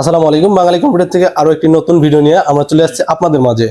আসসালামু আলাইকুম। বাঙালি কম্পিউটার থেকে আরও একটি নতুন ভিডিও নিয়ে আমরা চলে আসছি আপনাদের মাঝে।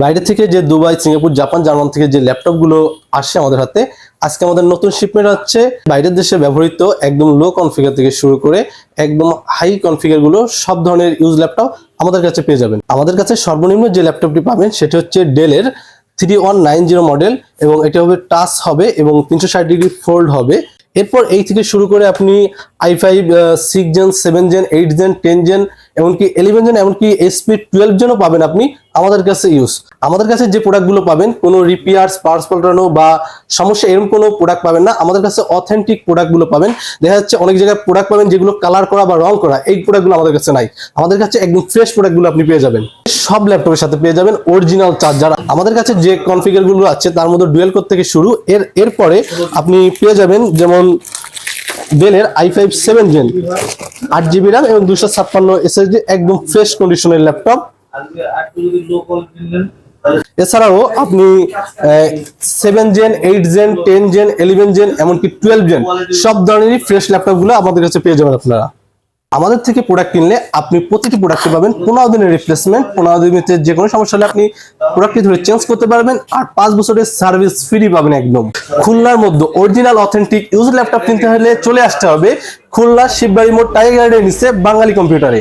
বাইরে থেকে যে দুবাই, সিঙ্গাপুর, জাপান, জার্মান থেকে যে ল্যাপটপগুলো আসছে আমাদের হাতে, আজকে আমাদের নতুন শিপমেন্ট হচ্ছে বাইরের দেশে ব্যবহৃত একদম লো কনফিগার থেকে শুরু করে একদম হাই কনফিগারগুলো সব ধরনের ইউজ ল্যাপটপ আমাদের কাছে পেয়ে যাবেন। আমাদের কাছে সর্বনিম্ন যে ল্যাপটপটি পাবেন সেটি হচ্ছে ডেলের three one nine zero model এবং এটি হবে টাচ হবে এবং তিনশো ষাট ডিগ্রি ফোল্ড হবে। এরপর এই থেকে শুরু করে আপনি i five six gen seven gen eight gen ten gen এমনকি ইলেভেন জেন, এমনকি এসপি টুয়েলভ জেনও পাবেন আপনি আমাদের কাছে ইউজ আমাদের কাছে যে প্রোডাক্টগুলো পাবেন, কোনো রিপেয়ার্স পার্স পাল্টানো বা সমস্যা এরকম কোনো প্রোডাক্ট পাবেন না, আমাদের কাছে অথেন্টিক প্রোডাক্টগুলো পাবেন। দেখা যাচ্ছে অনেক জায়গায় প্রোডাক্ট পাবেন যেগুলো কালার করা বা রং করা, এই প্রোডাক্টগুলো আমাদের কাছে নাই। আমাদের কাছে একদম ফ্রেশ প্রোডাক্টগুলো আপনি পেয়ে যাবেন। সব ল্যাপটপের সাথে পেয়ে যাবেন অরিজিনাল চার্জার আমাদের কাছে যে কনফিগারগুলো আছে, তার মধ্যে ডুয়েল কোড থেকে শুরু। এর, এরপরে আপনি পেয়ে যাবেন যেমন ডেলের আই ফাইভ সেভেন জেন আট জিবি র্যাম এবং দুশো ছাপ্পান্ন এসএসডি একদম ফ্রেশ কন্ডিশনের ল্যাপটপ এছাড়াও আপনি seven gen eight gen ten gen eleven gen এমনকি টুয়েলভ জেন সব ধরনেরই ফ্রেশ ল্যাপটপগুলো আমাদের কাছে পেয়ে যাবেন আপনারা। আমাদের থেকে প্রোডাক্ট কিনলে আপনি প্রতিটি প্রোডাক্টে পাবেন। পনেরো দিনের রিপ্লেসমেন্ট পনেরো দিনের যে কোনো সমস্যা হলে আপনি প্রোডাক্টটি ধরে চেঞ্জ করতে পারবেন আর পাঁচ বছরের সার্ভিস ফ্রি পাবেন একদম। খুলনার মধ্যে অরিজিনাল অথেন্টিক ইউজ ল্যাপটপ কিনতে হলে চলে আসতে হবে। খুলনা, শিববাড়ি মোড় টাইগার গার্ডের নিচে বাঙালি কম্পিউটারে